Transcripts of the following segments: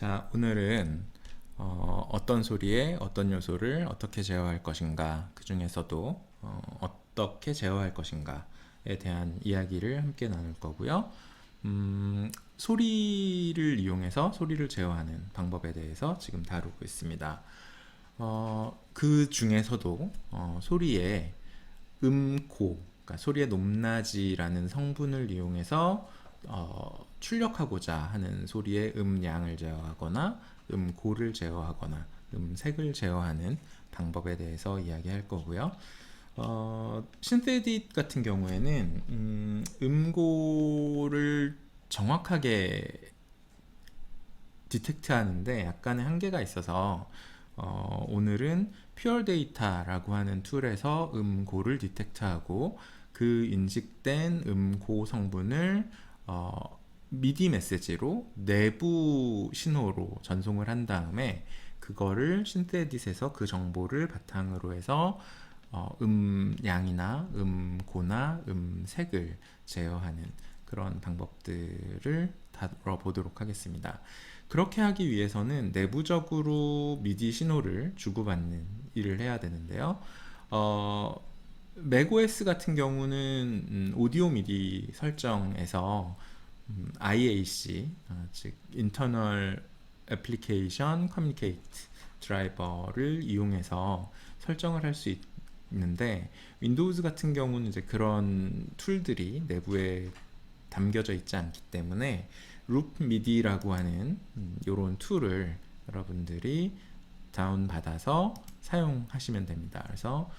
자, 오늘은 어, 어떤 소리에 어떤 요소를 어떻게 제어할 것인가, 그 중에서도 어, 어떻게 제어할 것인가에 대한 이야기를 함께 나눌 거고요. 음, 소리를 이용해서 소리를 제어하는 방법에 대해서 지금 다루고 있습니다. 어, 그 중에서도 어, 소리의 음고, 그러니까 소리의 높낮이라는 성분을 이용해서 어, 출력하고자 하는 소리의 음량을 제어하거나 음고를 제어하거나 음색을 제어하는 방법에 대해서 이야기할 거고요. 어, 신세딧 같은 경우에는 음, 음고를 정확하게 디텍트하는데 약간의 한계가 있어서 어, 오늘은 퓨어 데이터라고 하는 툴에서 음고를 디텍트하고 그 인식된 음고 성분을 어, 미디 메시지로 내부 신호로 전송을 한 다음에 그거를 신세딧에서 그 정보를 바탕으로 해서 어, 음양이나 음고나 음색을 제어하는 그런 방법들을 다뤄보도록 하겠습니다. 그렇게 하기 위해서는 내부적으로 미디 신호를 주고받는 일을 해야 되는데요. 어, 맥OS 같은 경우는 음, 오디오 미디 설정에서 음, IAC, 어, 즉 Internal Application Communicate 드라이버를 이용해서 설정을 할 수 있는데 윈도우즈 같은 경우는 이제 그런 툴들이 내부에 담겨져 있지 않기 때문에 루프 미디라고 하는 이런 툴을 여러분들이 다운 받아서 사용하시면 됩니다. 그래서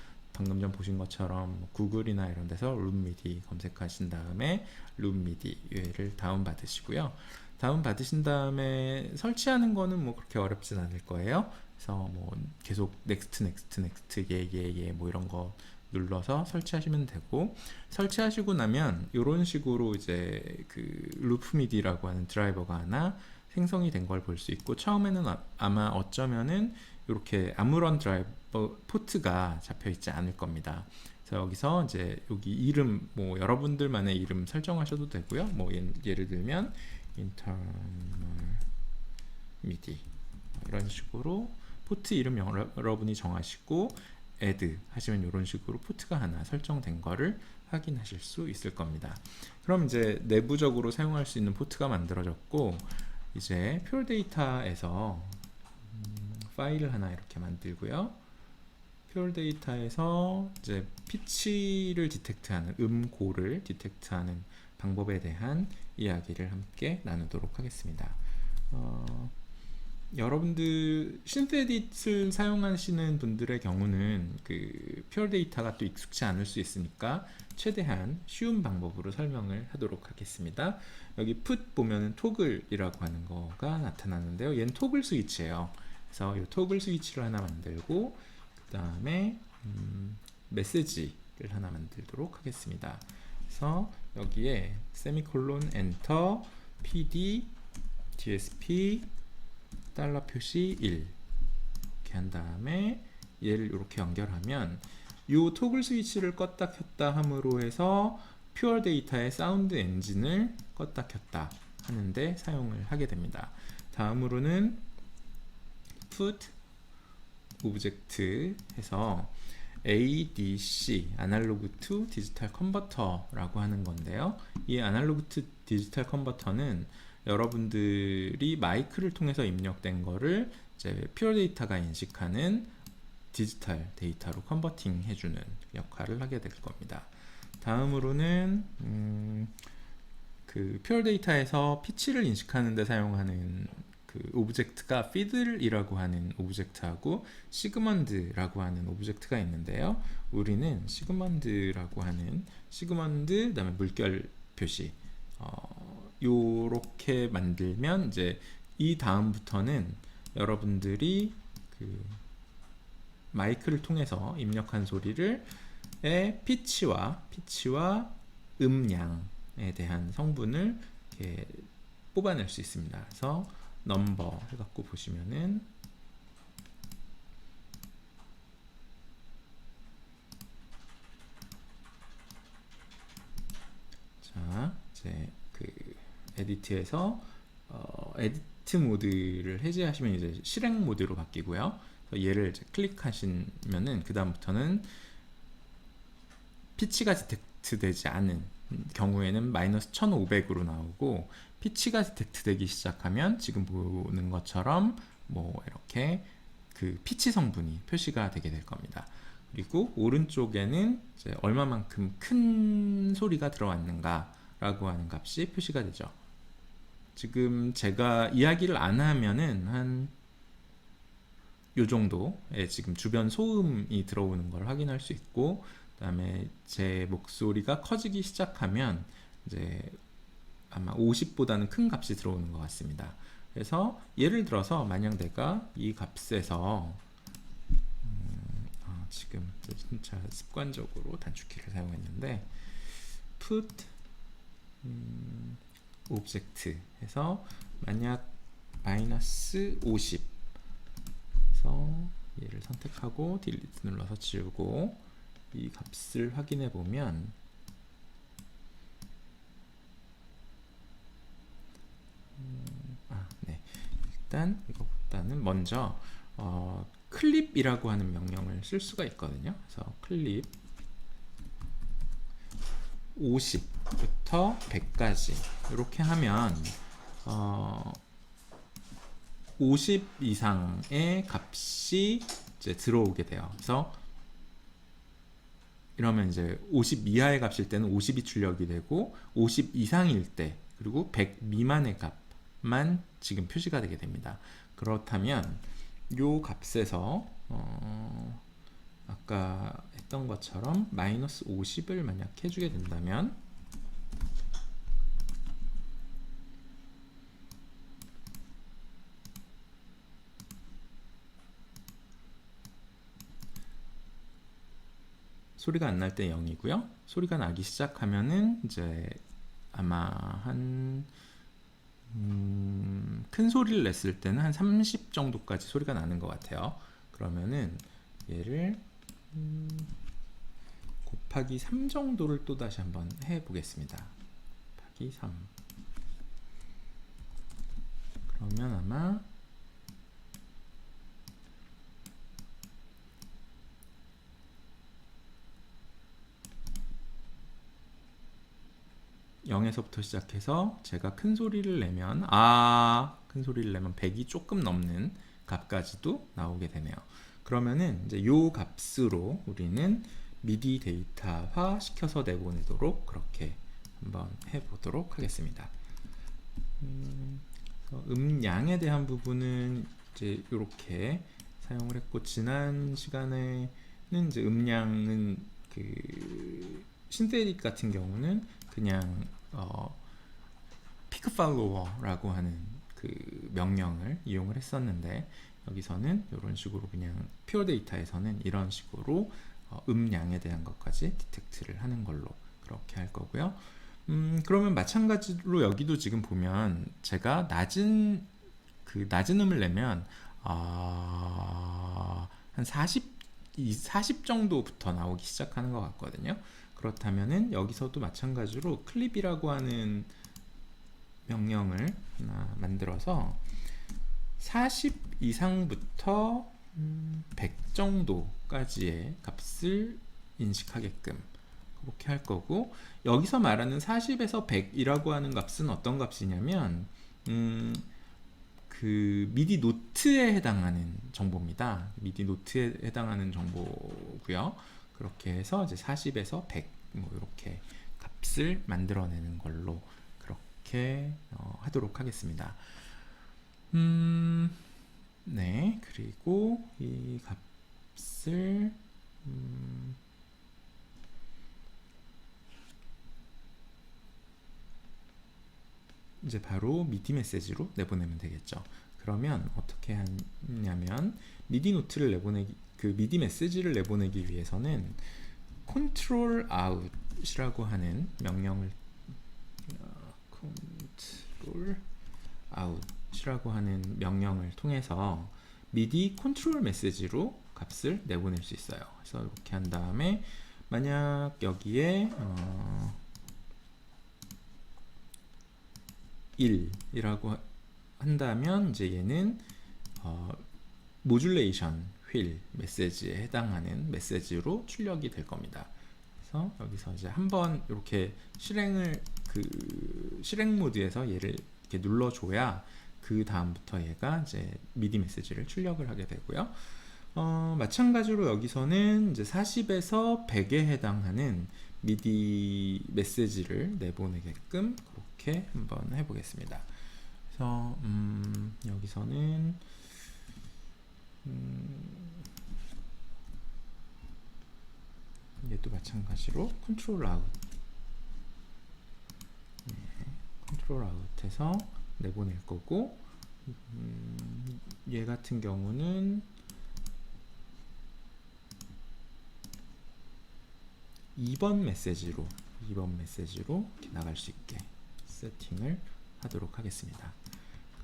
방금 전 보신 것처럼 구글이나 이런 데서 룸미디 검색하신 다음에 룸미디를 다운 받으시고요. 다운 받으신 다음에 설치하는 거는 뭐 그렇게 어렵진 않을 거예요. 그래서 뭐 계속 넥스트 넥스트 넥스트 예예예 뭐 이런 거 눌러서 설치하시면 되고 설치하시고 나면 이런 식으로 이제 그 루프 미디라고 하는 드라이버가 하나 생성이 된 걸 볼 수 있고 처음에는 아- 아마 어쩌면은 이렇게 아무런 드라이 버 포트가 잡혀 있지 않을 겁니다. 그래서 여기서 이제 여기 이름 뭐 여러분들만의 이름 설정하셔도 되고요. 뭐 예- 예를 들면 internal midi 이런 식으로 포트 이름 여러- 여러분이 정하시고 add 하시면 이런 식으로 포트가 하나 설정된 거를 확인하실 수 있을 겁니다. 그럼 이제 내부적으로 사용할 수 있는 포트가 만들어졌고 이제 퓨어 데이터에서 음, 파일을 하나 이렇게 만들고요. 퓨어 데이터에서 이제 피치를 디텍트하는 음고를 디텍트하는 방법에 대한 이야기를 함께 나누도록 하겠습니다. 어, 여러분들 신세딧을 사용하시는 분들의 경우는 그 퓨어 데이터가 또 익숙치 않을 수 있으니까 최대한 쉬운 방법으로 설명을 하도록 하겠습니다. 여기 put 보면은 토글이라고 하는 거가 나타나는데요. 얘는 토글 스위치예요. 그래서 이 토글 스위치를 하나 만들고 그 다음에 음, 메시지를 하나 만들도록 하겠습니다. 그래서 여기에 세미콜론 엔터 pd dsp 달러 표시 1 이렇게 한 다음에 얘를 이렇게 연결하면 이 토글 스위치를 껐다 켰다 함으로 해서 퓨어 데이터의 사운드 엔진을 껐다 켰다 하는데 사용을 하게 됩니다. 다음으로는 put 오브젝트 해서 ADC 아날로그 투 디지털 컨버터라고 하는 건데요. 이 아날로그 투 디지털 컨버터는 여러분들이 마이크를 통해서 입력된 거를 이제 퓨어 데이터가 인식하는 디지털 데이터로 컨버팅 해주는 역할을 하게 될 겁니다. 다음으로는 음, 그 퓨어 데이터에서 피치를 인식하는 데 사용하는 그 오브젝트가 fiddle이라고 하는 오브젝트하고 시그먼드라고 하는 오브젝트가 있는데요. 우리는 시그먼드라고 하는 시그먼드 그다음에 물결 표시 어, 요렇게 만들면 이제 이 다음부터는 여러분들이 그 마이크를 통해서 입력한 소리를 의 피치와 피치와 음량에 대한 성분을 뽑아낼 수 있습니다. 그래서 넘버 해갖고 보시면은 자 이제 그 에디트에서 어, 에디, 에디트 모드를 해제하시면 이제 실행 모드로 바뀌고요. 얘를 클릭하시면은 그 다음부터는 피치가 디텍트 되지 않은 경우에는 마이너스 1500으로 나오고 피치가 디텍트 되기 시작하면 지금 보는 것처럼 뭐 이렇게 그 피치 성분이 표시가 되게 될 겁니다. 그리고 오른쪽에는 이제 얼마만큼 큰 소리가 들어왔는가라고 하는 값이 표시가 되죠. 지금 제가 이야기를 안 하면은 한 요 정도의 지금 주변 소음이 들어오는 걸 확인할 수 있고 그다음에 제 목소리가 커지기 시작하면 이제 아마 50보다는 큰 값이 들어오는 것 같습니다. 그래서 예를 들어서 만약 내가 이 값에서 음, 아, 지금 진짜 습관적으로 단축키를 사용했는데 put 음, 오브젝트 해서 만약 마이너스 50 해서 얘를 선택하고 딜리트 눌러서 지우고 이 값을 확인해 보면 음, 아, 네. 일단 이거보다는 먼저 어, 클립이라고 하는 명령을 쓸 수가 있거든요. 그래서 클립 50부터 100까지 이렇게 하면 어, 50 이상의 값이 이제 들어오게 돼요. 그래서 이러면 이제 50 이하의 값일 때는 50이 출력이 되고 50 이상일 때 그리고 100 미만의 값만 지금 표시가 되게 됩니다. 그렇다면 요 값에서 어 아까 했던 것처럼 마이너스 50을 만약 해주게 된다면 소리가 안 날 때 0이고요. 소리가 나기 시작하면은 이제 아마 한 음, 큰 소리를 냈을 때는 한 30 정도까지 소리가 나는 것 같아요. 그러면은 얘를 음, 곱하기 3 정도를 또 다시 한번 해 보겠습니다. 곱하기 3. 그러면 아마 0에서부터 시작해서 제가 큰 소리를 내면 아, 큰 소리를 내면 100이 조금 넘는 값까지도 나오게 되네요. 그러면은 이제 요 값으로 우리는 미디 데이터화 시켜서 내보내도록 그렇게 한번 해보도록 하겠습니다. 음, 음량에 대한 부분은 이제 이렇게 사용을 했고 지난 시간에는 이제 음량은 그 신테릭 같은 경우는 그냥 어, 피크 팔로워라고 하는 그 명령을 이용을 했었는데 여기서는 이런 식으로 그냥 퓨어 데이터에서는 이런 식으로 어, 음량에 대한 것까지 디텍트를 하는 걸로 그렇게 할 거고요. 음, 그러면 마찬가지로 여기도 지금 보면 제가 낮은 그 낮은 음을 내면 아, 한 40, 40 정도부터 나오기 시작하는 것 같거든요. 그렇다면은 여기서도 마찬가지로 클립이라고 하는 명령을 하나 만들어서 40 이상부터 100 음, 정도까지의 값을 인식하게끔 그렇게 할 거고 여기서 말하는 40에서 100이라고 하는 값은 어떤 값이냐면 음, 그 미디 노트에 해당하는 정보입니다. 미디 노트에 해당하는 정보고요. 그렇게 해서 이제 40에서 100 뭐 이렇게 값을 만들어내는 걸로 그렇게 어, 하도록 하겠습니다. 음, 네, 그리고 이 값을 음, 이제 바로 미디 메시지로 내보내면 되겠죠. 그러면 어떻게 하냐면 미디 노트를 내보내기 그 미디 메시지를 내보내기 위해서는 control out이라고 하는 명령을 어, control out이라고 하는 명령을 통해서 미디 컨트롤 메시지로 값을 내보낼 수 있어요. 그래서 이렇게 한 다음에 만약 여기에 어 1이라고 한다면 이제 얘는 어, 모듈레이션 휠 메시지에 해당하는 메시지로 출력이 될 겁니다. 그래서 여기서 이제 한번 이렇게 실행을 그 실행 모드에서 얘를 이렇게 눌러줘야 그 다음부터 얘가 이제 미디 메시지를 출력을 하게 되고요. 어, 마찬가지로 여기서는 이제 40에서 100에 해당하는 미디 메시지를 내보내게끔 그렇게 한번 해보겠습니다. 그래서 음, 여기서는 음, 얘도 마찬가지로 컨트롤 아웃 네, 컨트롤 아웃해서 내보낼 거고 음, 얘 같은 경우는 2번 메시지로 2번 메시지로 나갈 수 있게 세팅을 하도록 하겠습니다.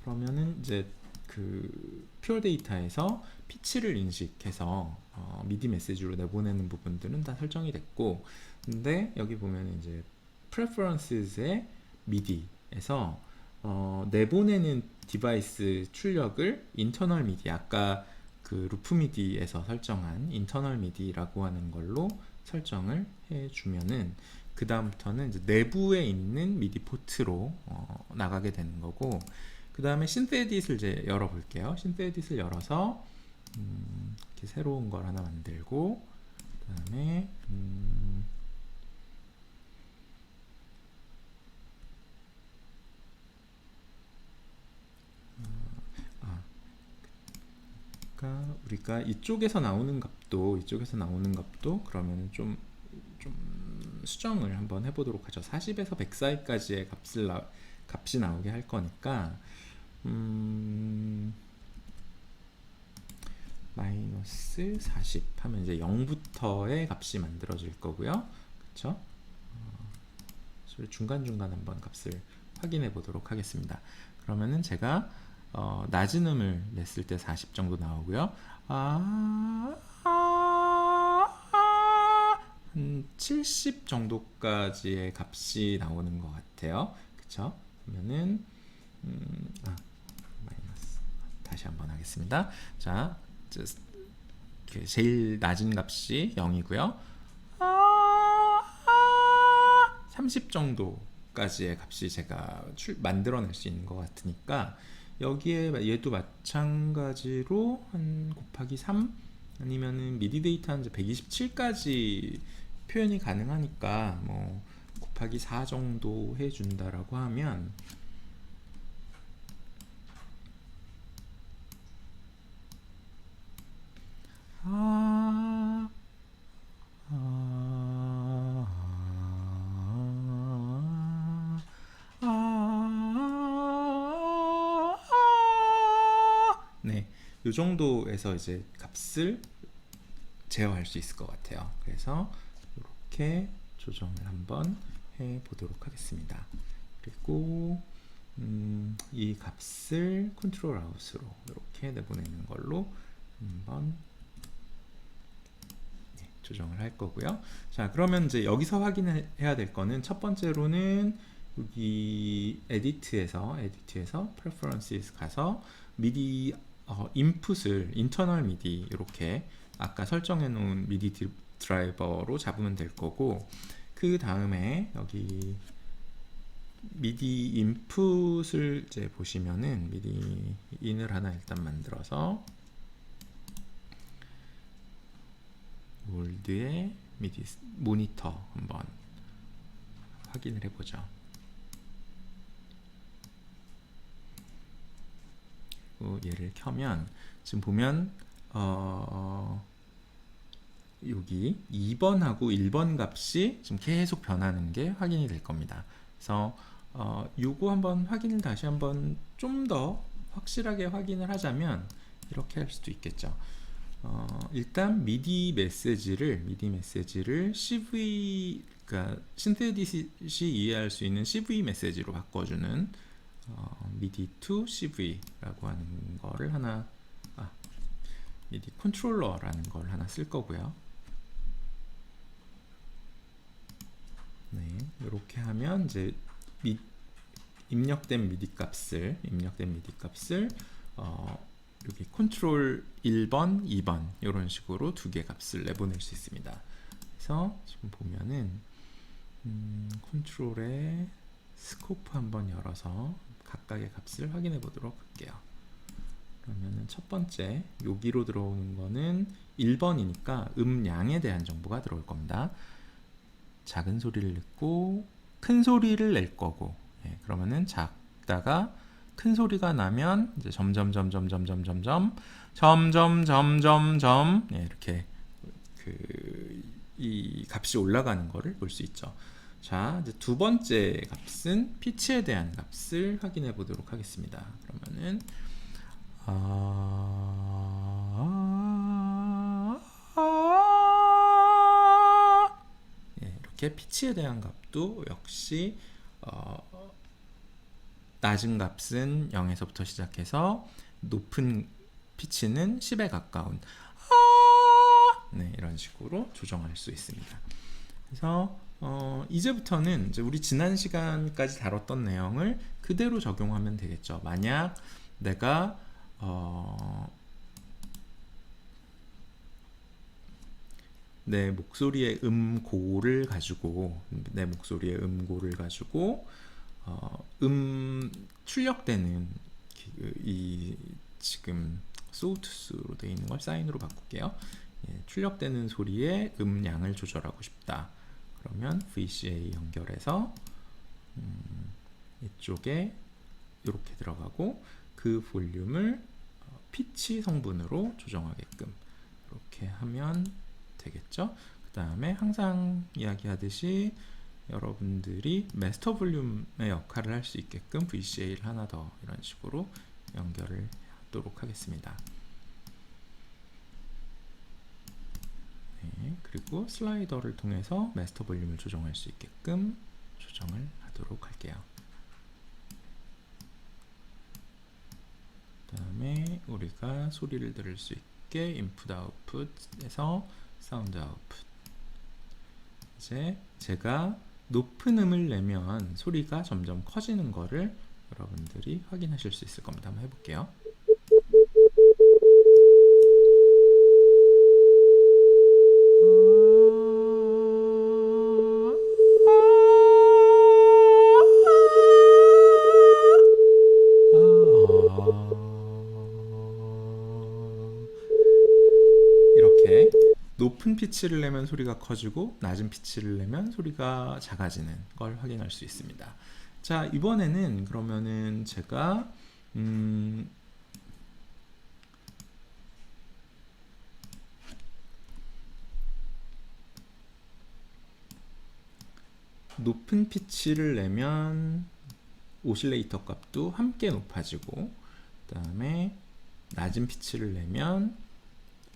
그러면은 이제 그 퓨어 데이터에서 피치를 인식해서 어, 미디 메시지로 내보내는 부분들은 다 설정이 됐고 근데 여기 보면 이제 preferences의 미디에서 어, 내보내는 디바이스 출력을 인터널 미디 아까 그 루프 미디에서 설정한 인터널 미디라고 하는 걸로 설정을 해주면은 그 다음부터는 내부에 있는 미디 포트로 어, 나가게 되는 거고 그 다음에 신세딧을 이제 열어볼게요. 신세딧을 열어서 음, 이렇게 새로운 걸 하나 만들고 그 다음에 음, 아, 그러니까 우리가 이쪽에서 나오는 값도 이쪽에서 나오는 값도 그러면 좀, 좀 수정을 한번 해보도록 하죠. 40에서 100 사이까지의 값을 나, 값이 나오게 할 거니까 음, 마이너스 40 하면 이제 0부터의 값이 만들어질 거고요. 그쵸? 어, 중간중간 한번 값을 확인해 보도록 하겠습니다. 그러면은 제가 어, 낮은 음을 냈을 때 40 정도 나오고요. 아, 아, 아, 한70 정도까지의 값이 나오는 것 같아요. 그쵸? 그러면은 음, 아, 마이너스 다시 한번 하겠습니다. 자, 제일 낮은 값이 0이고요. 아, 30 정도까지의 값이 제가 출, 만들어낼 수 있는 것 같으니까 여기에 얘도 마찬가지로 한 곱하기 3 아니면은 미디 데이터 한 127까지 표현이 가능하니까 뭐 곱하기 4 정도 해준다라고 하면 아, 아, 아, 아, 네, 이 정도에서 이제 값을 제어할 수 있을 것 같아요. 그래서 이렇게 조정을 한번 해 보도록 하겠습니다. 그리고 음, 이 값을 컨트롤 아웃으로 이렇게 내보내는 걸로 한번 네, 조정을 할 거고요. 자, 그러면 이제 여기서 확인해야 될 거는 첫 번째로는 여기 에디트에서 에디트에서 preferences 가서 미디 어, 인풋을 인터널 미디 이렇게 아까 설정해 놓은 미디 드라이버로 잡으면 될 거고 그 다음에 여기 미디 인풋을 이제 보시면은 미디 인을 하나 일단 만들어서 월드의 미디 모니터 한번 확인을 해보죠. 얘를 켜면 지금 보면 어, 여기 2번하고 1번 값이 지금 계속 변하는 게 확인이 될 겁니다. 그래서 어, 요거 한번 확인을 다시 한번 좀 더 확실하게 확인을 하자면 이렇게 할 수도 있겠죠. 어, 일단 미디 메시지를 미디 메시지를 CV 그러니까 신테디시 이해할 수 있는 CV 메시지로 바꿔주는 어, 미디 to CV라고 하는 거를 하나 아, 미디 컨트롤러라는 걸 하나 쓸 거고요. 네, 이렇게 하면 이제 미, 입력된 미디 값을 입력된 미디 값을 어, 여기 컨트롤 1번, 2번 이런 식으로 두 개 값을 내보낼 수 있습니다. 그래서 지금 보면은 음, 컨트롤에 스코프 한번 열어서 각각의 값을 확인해 보도록 할게요. 그러면은 첫 번째 여기로 들어오는 거는 1번이니까 음량에 대한 정보가 들어올 겁니다. 작은 소리를 냈고 큰 소리를 낼 거고 예, 그러면은 작다가 큰 소리가 나면 이제 점점 점점 점점 점점 점점 점점 점 예, 이렇게 그 이 값이 올라가는 거를 볼 수 있죠. 자, 이제 두 번째 값은 피치에 대한 값을 확인해 보도록 하겠습니다. 그러면은 아, 아, 예, 이렇게 피치에 대한 값도 역시 어, 낮은 값은 0에서부터 시작해서 높은 피치는 10에 가까운 아, 네, 이런 식으로 조정할 수 있습니다. 그래서 어, 이제부터는 이제 우리 지난 시간까지 다뤘던 내용을 그대로 적용하면 되겠죠. 만약 내가 어, 내 목소리의 음고를 가지고 내 목소리의 음고를 가지고 어, 음 출력되는 그- 이 지금 소우투스로 되어 있는 걸 사인으로 바꿀게요. 예, 출력되는 소리의 음량을 조절하고 싶다. 그러면 VCA 연결해서 음, 이쪽에 이렇게 들어가고 그 볼륨을 어, 피치 성분으로 조정하게끔 이렇게 하면 되겠죠. 그 다음에 항상 이야기하듯이 여러분들이 마스터 볼륨의 역할을 할 수 있게끔 VCA를 하나 더 이런 식으로 연결을 하도록 하겠습니다. 네, 그리고 슬라이더를 통해서 마스터 볼륨을 조정할 수 있게끔 조정을 하도록 할게요. 그 다음에 우리가 소리를 들을 수 있게 인풋 아웃풋에서 사운드 아웃풋 이제 제가 높은 음을 내면 소리가 점점 커지는 거를 여러분들이 확인하실 수 있을 겁니다. 한번 해볼게요. 피치를 내면 소리가 커지고 낮은 피치를 내면 소리가 작아지는 걸 확인할 수 있습니다. 자 이번에는 그러면은 제가 음, 높은 피치를 내면 오실레이터 값도 함께 높아지고 그 다음에 낮은 피치를 내면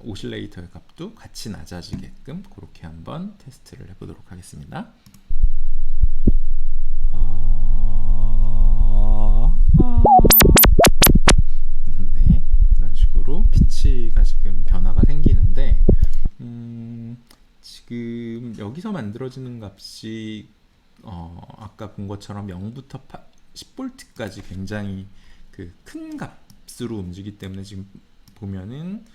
오실레이터의 값도 같이 낮아지게끔 그렇게 한번 테스트를 해보도록 하겠습니다. 네, 이런 식으로 피치가 지금 변화가 생기는데 음, 지금 여기서 만들어지는 값이 어, 아까 본 것처럼 0부터 10V까지 굉장히 그 큰 값으로 움직이기 때문에 지금 보면은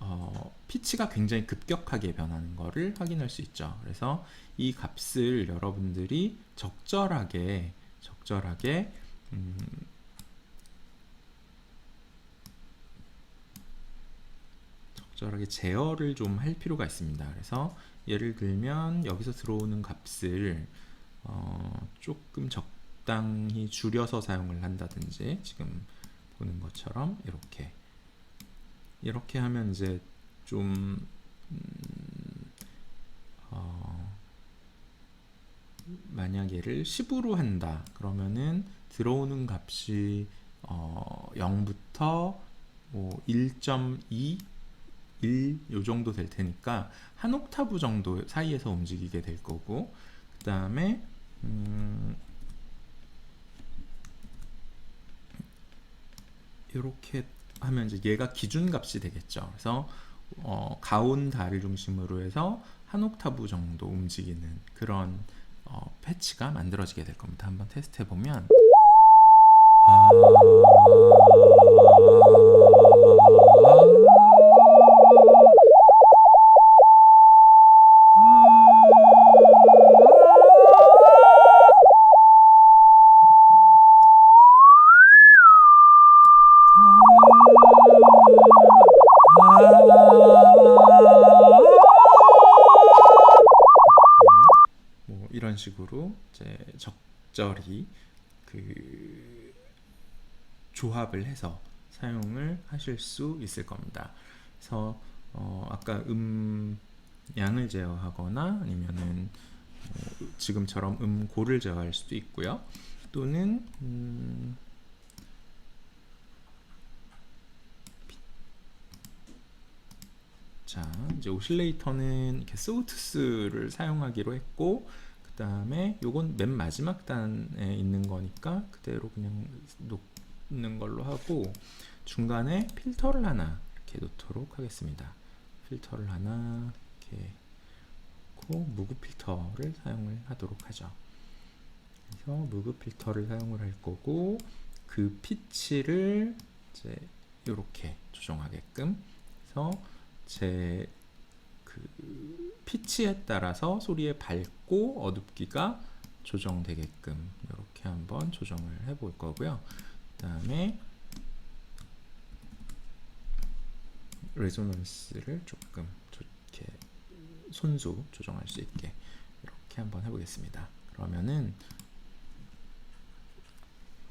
어, 피치가 굉장히 급격하게 변하는 것을 확인할 수 있죠. 그래서 이 값을 여러분들이 적절하게 적절하게 음, 적절하게 제어를 좀 할 필요가 있습니다. 그래서 예를 들면 여기서 들어오는 값을 어, 조금 적당히 줄여서 사용을 한다든지 지금 보는 것처럼 이렇게 이렇게 하면 이제 좀 음, 어, 만약 얘를 10으로 한다. 그러면은 들어오는 값이 어, 0부터 뭐 1.2 1, 요 정도 될 테니까 한 옥타브 정도 사이에서 움직이게 될 거고 그 다음에 음, 이렇게 하면 이제 얘가 기준 값이 되겠죠. 그래서 어, 가온 달을 중심으로 해서 한 옥타브 정도 움직이는 그런 어, 패치가 만들어지게 될 겁니다. 한번 테스트 해보면 네, 적절히 그 조합을 해서 사용을 하실 수 있을 겁니다. 그래서 어 아까 음 양을 제어하거나 아니면은 뭐 지금처럼 음고를 제어할 수도 있고요. 또는 음 자, 이제 오실레이터는 이렇게 소우투스를 사용하기로 했고, 그 다음에 요건 맨 마지막 단에 있는 거니까 그대로 그냥 놓는 걸로 하고, 중간에 필터를 하나 이렇게 놓도록 하겠습니다. 필터를 하나 이렇게 놓고, 무그 필터를 사용을 하도록 하죠. 그래서 무그 필터를 사용을 할 거고, 그 피치를 이제 이렇게 조정하게끔 해서 제그 피치에 따라서 소리의 밝고 어둡기가 조정되게끔 이렇게 한번 조정을 해 볼 거고요. 그 다음에 레조넌스를 조금 이렇게 손수 조정할 수 있게 이렇게 한번 해보겠습니다. 그러면은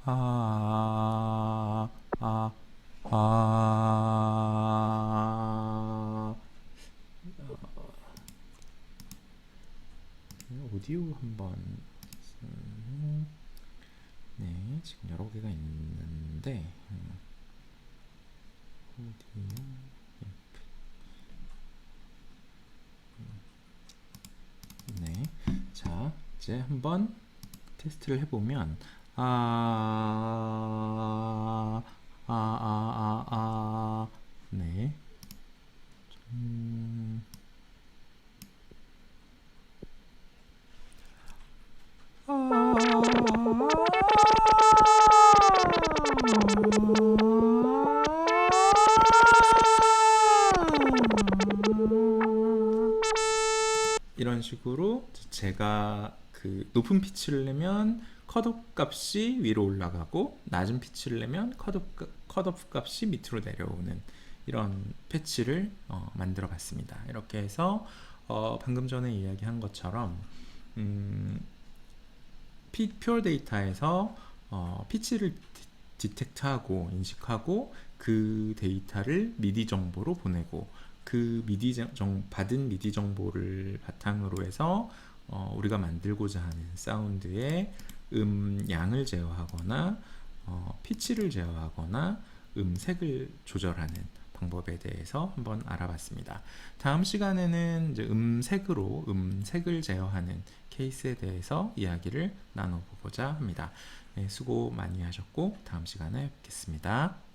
아, 아, 아, 어, 오디오 한번 음, 네 지금 여러 개가 있는데 음, 오디오 인풋. 음, 네, 자 이제 한번 테스트를 해보면 아, 아, 아, 아, 아, 네. 이런 식으로 제가 그 높은 피치를 내면 컷오프 값이 위로 올라가고 낮은 피치를 내면 컷오프, 컷오프 값이 밑으로 내려오는 이런 패치를 어, 만들어 봤습니다. 이렇게 해서 어, 방금 전에 이야기한 것처럼 음, 피, 퓨어 데이터에서 어, 피치를 디, 텍트하고 인식하고 그 데이터를 미디 정보로 보내고 그 미디 정, 받은 미디 정보를 바탕으로 해서 어, 우리가 만들고자 하는 사운드의 음 양을 제어하거나 어, 피치를 제어하거나 음색을 조절하는 방법에 대해서 한번 알아봤습니다. 다음 시간에는 음색으로 음색을 제어하는 케이스에 대해서 이야기를 나눠보고자 합니다. 네, 수고 많이 하셨고 다음 시간에 뵙겠습니다.